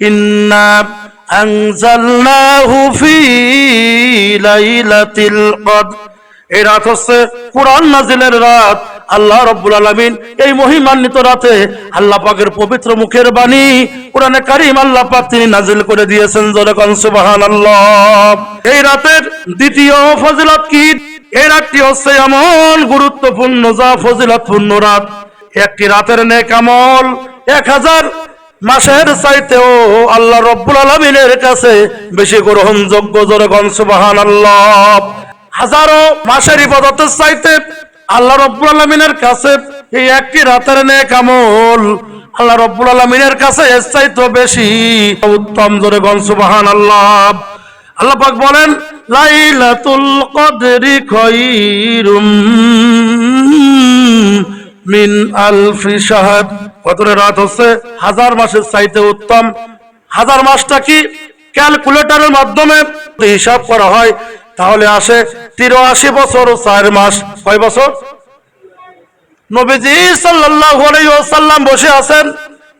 এই রাত হচ্ছে কোরআন নাজিলের রাত। আল্লাহ রব্বুল আলামিন এই মহিমান্বিত রাতে আল্লাহ পাকের পবিত্র মুখের বাণী কোরআনে কারিম আল্লাহ পাক তিনি নাজিল করে দিয়েছেন জোরে সুবহানাল্লাহ। এই রাতের দ্বিতীয় ফজিলত কি? এই রাতটি হচ্ছে এমন গুরুত্বপূর্ণ, যা ফজিলতপূর্ণ রাত। একটি রাতের নেক আমল, এক হাজার মাসের চাইতেও আল্লাহ রব্বুল আলমিনের কাছে বেশি গ্রহণযোগ্য জোরে সুবাহান আল্লাহ হাজারো মাসের ইবাদতের চাইতে আল্লাহ রব্বুল আলমিনের কাছে এই একটি রাতের নে আমল আল্লাহ রব্বুল আলমিনের কাছে এর চাইতে বেশি উত্তম জোরে সুবাহান আল্লাহ আল্লাহ পাক বলেন, লাইলাতুল কদরি খায়রুম মিন আলফি শাহাদ। কতরে রাত হচ্ছে হাজার মাসের চাইতে উত্তম। হাজার মাসটা কি? ক্যালকুলেটরের মাধ্যমে হিসাব করা হয়, তাহলে আসে তিরাশি বছর ও চার মাস। কয় বছর? নবীজি সাল্লাল্লাহু আলাইহি ওয়াসাল্লাম বসে আছেন।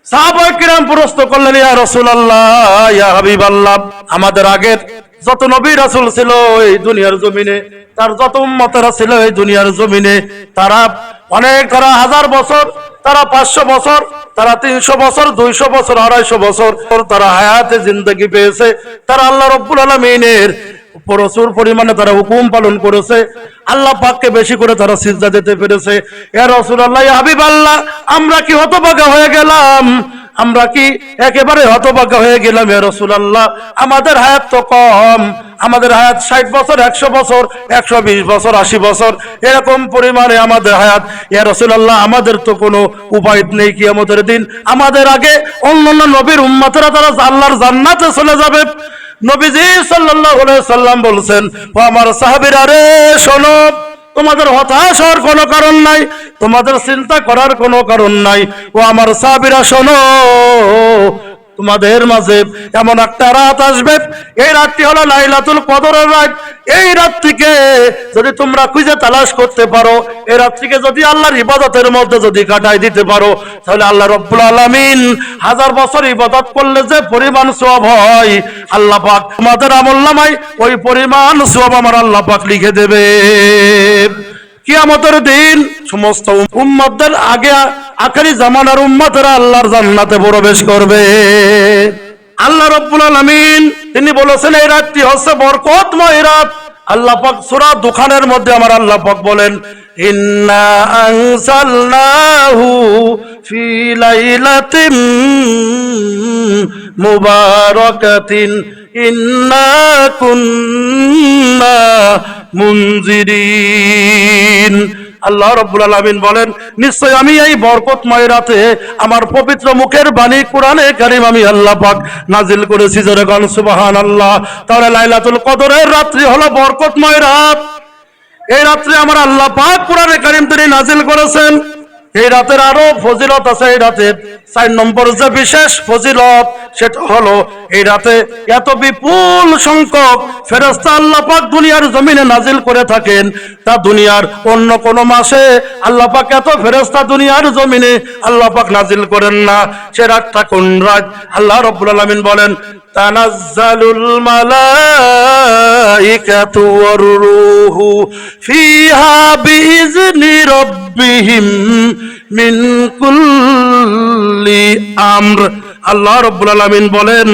সাহাবায়ে কিরাম প্রশ্ন করলেন, ইয়া রাসূলুল্লাহ, ইয়া হাবিবাল্লাহ, আমাদের আগের যত নবী রাসূল ছিল এই দুনিয়ার জমিনে, তার যত উম্মতেরা ছিল এই দুনিয়ার জমিনে, তারা অনেক তারা হাজার বছর, তারা পাঁচশো বছর, তারা তিনশো বছর, দুইশো বছর, আড়াইশো বছর তারা হায়াতে জিন্দগি পেয়েছে। তারা আল্লাহ রব্বুল আলমিনের প্রচুর পরিমাণে তারা হুকুম পালন করেছে। আল্লাহ পাককে বেশি করে তারা সিজদা দিতে পেরেছে। এ রসুল আল্লাহ হাবিব আল্লাহ আমরা কি হতভাগা হয়ে গেলাম? আমরা কি একেবারে হতভাগা হয়ে গেলাম এ রসুল আল্লাহ আমাদের হায়াত তো কম। আমাদের হায়াত ষাট বছর, একশো বছর, একশো বিশ বছর, আশি বছর, এরকম পরিমাণে আমাদের হায়াত। ইয়া রসুল্লাহ আমাদের তো কোনো উপায় নেই কি আমাদের দিন। আমাদের আগে অন্যান্য নবীর উম্মাতেরা তারা আল্লাহর জান্নাতে চলে যাবে। নবীজি আলাইহি সাল্লাম বলছেন, ও আমার সাহাবীরা রে, শোনো। তোমাদের হতাশ হওয়ার কোনো কারণ নাই, তোমাদের চিন্তা করার কোনো কারণ নাই। ও আমার সাবিরা শোনো। তোমাদের মাঝে এমন একটা রাত আসবে। এই রাতটি হলো লাইলাতুল কদরের রাত। এই রাতটিকে যদি তোমরা খুঁজে তালাশ করতে পারো, এই রাতটিকে যদি আল্লাহর ইবাদতের মধ্যে যদি কাটাই দিতে পারো, তাহলে আল্লাহ রব্বুল আলামিন হাজার বছর ইবাদত করলে যে পরিমাণ সওয়াব হয়, আল্লাহ পাক তোমাদের আমল নামাই ওই পরিমাণ সওয়াব আমার আল্লাহ পাক লিখে দেবে। কিয়ামতের দিন সমস্ত উম্মতদের আগে আখেরি জামানার উম্মতেরা আল্লাহর জান্নাতে প্রবেশ করবে। আল্লাহ রব্বুল আলামিন, তিনি বলেছেন, এই রাতটি হচ্ছে বরকতময় রাত। আল্লাহ পাক সূরা দুখানের মধ্যে আমার আল্লাহ পাক বলেন, ইন্না আনসালনাহু ফি লাইলাতিন মুবারাকাতিন, ইন্না কুন্না মুনজিরিন। আল্লাহ রব্বুল আলমিন বলেন, নিশ্চয় আমি এই বরকতময় রাতে আমার পবিত্র মুখের বাণী কোরআনে কারিম আমি আল্লাহ পাক নাজিল করেছি। জোরে গান সুবহানাল্লাহ। তাহলে লাইলাতুল কদরের রাত্রি হলো বরকতময় রাত। এই রাত্রে আমার আল্লাহ পাক কোরআনে কারিম তিনি নাজিল করেছেন। এই রাতের আরও ফজিলত আছে, এই রাতের চার নম্বর যে বিশেষ ফজিলত, সেটা হলো এই রাতে এত বিপুল সংখ্যক ফেরেস্তা আল্লাহ পাক দুনিয়ার জমিনে নাজিল করে থাকেন, তা দুনিয়ার অন্য কোন মাসে আল্লাহ পাক এত ফেরেস্তা দুনিয়ার জমিনে আল্লাহ পাক নাজিল করেন না। সে রাতটা কোন রাত? আল্লাহ রব্বুল আলামিন বলেন, তানাজ্জালুল মালাইকাতু ওয়ার রূহু ফিহা বিইজনি রাব্বিহিম মিন কুল্লি আমর। আল্লাহ রব্বুল আলামিন বলেন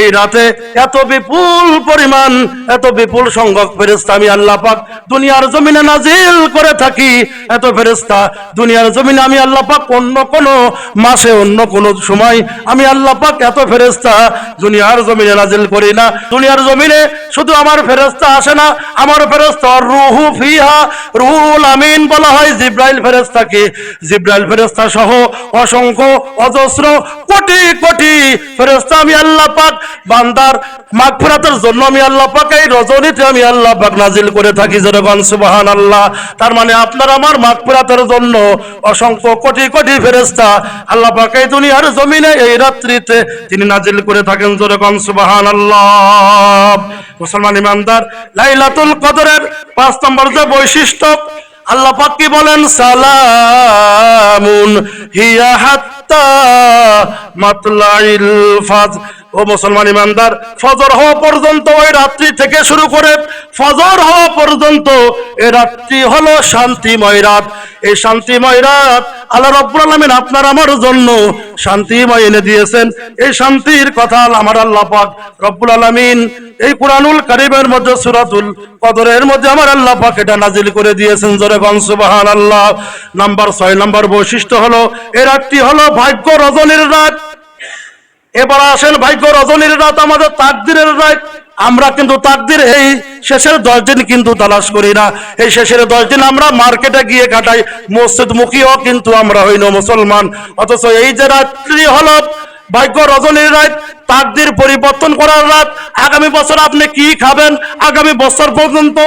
এই রাতে এত বিপুল পরিমাণ, এত বিপুল সংখ্যক ফেরেস্তা আমি আল্লাহ পাক দুনিয়ার জমিনে নাজিল করে থাকি। এত ফেরেস্তা দুনিয়ার জমিনে আমি আল্লাহ পাক অন্য কোন মাসে, অন্য কোন সময় আমি আল্লাহ পাক এত ফেরেস্তা দুনিয়ার জমিনে নাজিল করি না। দুনিয়ার জমিনে শুধু আমার ফেরেস্তা আসে না, আমার ফেরেস্তা রুহু ফিহা, রুহুল আমিন বলা হয়। জিব্রাইল ফেরেস্তাকে জিব্রাইল ফেরেস্তা সহ অসংখ্য অজস্র কোটি কোটি ফেরেস্তা আমি আল্লাহ পাক বান্দার মাগফিরাতের জন্য আমি আল্লাহ পাক, এই রজনীতে আমি আল্লাহ পাক নাজিল করে থাকি যেরকম সুবহান আল্লাহ তার মানে আপনার আমার মাগফিরাতের জন্য অসংখ্য কোটি কোটি ফেরেস্তা আল্লাহ পাক এই দুনিয়ার জমিনে, এই রাত্রিতে তিনি নাজিল করে থাকেন যেরকম সুবহান আল্লাহ মুসলমান ইমানদার, লাইলাতুল কদরের পাঁচ নম্বর যে বৈশিষ্ট্য, আল্লাহ পাক কি বলেন? সালামুন হিয়া হাত্তা মাতলাইল ফাজ ও মুসলমান ইমানদার, ফজর হওয়া পর্যন্ত ওই রাত্রি থেকে শুরু করে ফজর হওয়া পর্যন্ত এই রাত্রি হলো শান্তিময় রাত। এই শান্তিময় রাত আল্লাহ রব্বুল আলামিন আপনার আমার জন্য শান্তিময় এনে দিয়েছেন। এই শান্তির কথা আমার আল্লাহ পাক রব্বুল আলামিন এই কুরআনুল কারীমের মধ্যে সূরাতুল কদরের মধ্যে আমার আল্লাহ পাক এটা নাজিল করে দিয়েছেন। জোরে গন সুবহানাল্লাহ। নাম্বার 6 নাম্বার বৈশিষ্ট্য হলো, এ রাতটি হলো ভাগ্য রজনীর রাত। এবার আসেন ভাইকো রজনীর রাত, আমাদের তাকদিরের রাত। আমরা কিন্তু তাকদির এই শেষের দশ দিন কিন্তু তালাশ করি না। এই শেষের দশ দিন আমরা মার্কেটে গিয়ে কাটাই মসজিদ মুখীও কিন্তু আমরা হইন মুসলমান। অথচ এই যে রাত্রি হলো, ভাগ্য রজনীর রাত তাকদির পরিবর্তন করার রাত, আগামী বছর আপনি কি খাবেন? আগামী বছর পর্যন্ত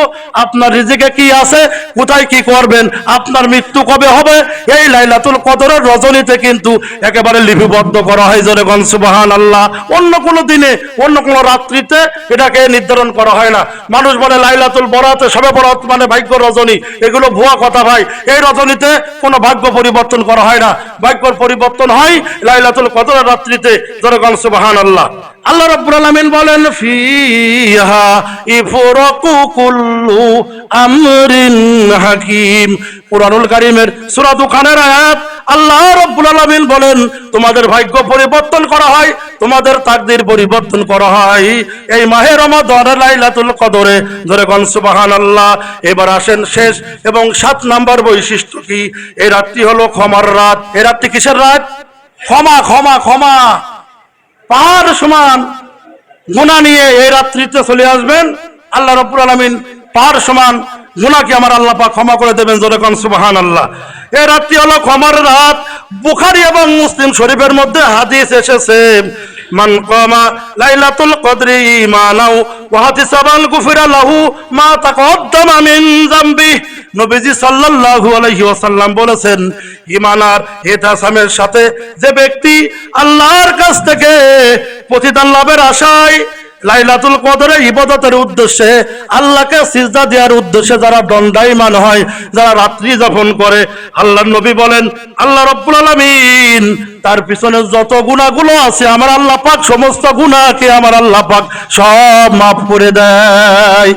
আপনার রিজিকে কি আছে? কোথায় কি করবেন? আপনার মৃত্যু কবে হবে? এই লাইলাতুল কদরের রজনীতে কিন্তু একেবারে লিপিবদ্ধ করা হয় জোরে গন সুবাহান আল্লাহ অন্য কোনো দিনে, অন্য কোনো রাত্রিতে এটাকে নির্ধারণ করা হয় না। মানুষ বলে, লাইলাতুল বরাতে, সবে বরাত মানে ভাগ্য রজনী। এগুলো ভুয়া কথা ভাই। এই রজনীতে কোনো ভাগ্য পরিবর্তন করা হয় না। ভাগ্যর পরিবর্তন হয় লাইলাতুল কদরের রাত্রিতে, জোরে গন সুবাহান আল্লাহ আল্লাহ আল্লাহ রাব্বুল আলামিন বলেন, ফিহা ইফরাকু কুল্লু আমরিন হাকিম। কুরআনুল কারীমের সূরা দুখানের আয়াত আল্লাহ রাব্বুল আলামিন বলেন, তোমাদের ভাগ্য পরিবর্তন করা হয়, তোমাদের তাকদীর পরিবর্তন করা হয়। এই মাহে রমাদান লাইলাতুল কদরে ধরে কোন, সুবহানাল্লাহ। এবার আসেন শেষ এবং সাত নাম্বার বৈশিষ্ট্য কি? এই রাতটি হলো ক্ষমার রাত। এই রাতটি কিসের রাত? ক্ষমা ক্ষমা ক্ষমা। পাহাড় সমান গুণা নিয়ে এই রাত্রিতে চলে আসবেন। আল্লাহ রব্বুল আলমিন পাহাড় সমান গুণাকে আমার আল্লাহ পাক ক্ষমা করে দেবেন জোরে কন সুবাহান আল্লাহ এই রাত্রি হলো ক্ষমার রাত। বুখারি এবং মুসলিম শরীফের মধ্যে হাদিস এসেছে। মান নবীজি সাল্লাল্লাহু আলাইহি ওয়াসাল্লাম বলেছেন ইমানার সাথে যে ব্যক্তি আল্লাহর কাছ থেকে প্রতিদান লাভের আশায় লাইলাতুল কদরে ইবাদতের উদ্দেশ্যে আল্লাহকে সিজদা দেওয়ার উদ্দেশ্যে যারা দণ্ডায়মান হয়, যারা রাত্রি যাপন করে, আল্লাহর নবী বলেন, আল্লাহ রব্বুল আলামিন তার পিছনে যত গুণাগুলো আছে, আমার আল্লাহ পাক, সমস্ত গুণাকে আমার আল্লাহ পাক সব মাফ করে দেয়।